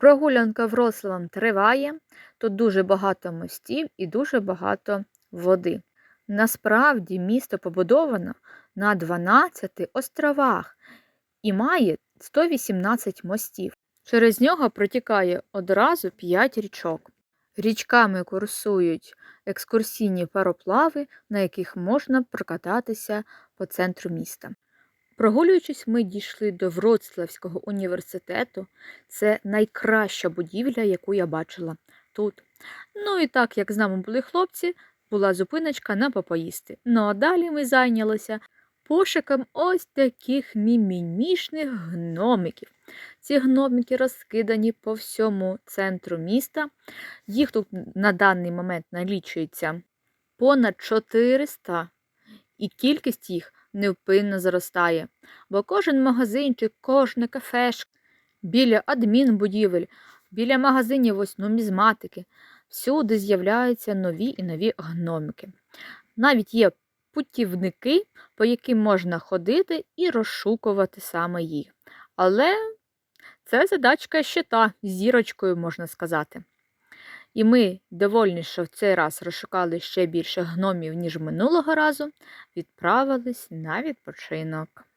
Прогулянка Вроцлавом триває. Тут дуже багато мостів і дуже багато води. Насправді місто побудовано на 12 островах і має 118 мостів. Через нього протікає одразу 5 річок. Річками курсують екскурсійні пароплави, на яких можна прокататися по центру міста. Прогулюючись, ми дійшли до Вроцлавського університету. Це найкраща будівля, яку я бачила тут. Ну і так, як з нами були хлопці, була зупиночка на попоїсти. Ну а далі ми зайнялися пошуком ось таких мімімішних гномиків. Ці гномики розкидані по всьому центру міста. Їх тут на даний момент налічується понад 400, і кількість їх невпинно зростає. Бо кожен магазинчик, кожне кафешка, біля адмінбудівель, біля магазинів ось нумізматики, всюди з'являються нові і нові гномики. Навіть є путівники, по яким можна ходити і розшукувати саме їх. Але це задачка ще та зірочкою, можна сказати. І ми, довольні, що в цей раз розшукали ще більше гномів, ніж минулого разу, відправились на відпочинок.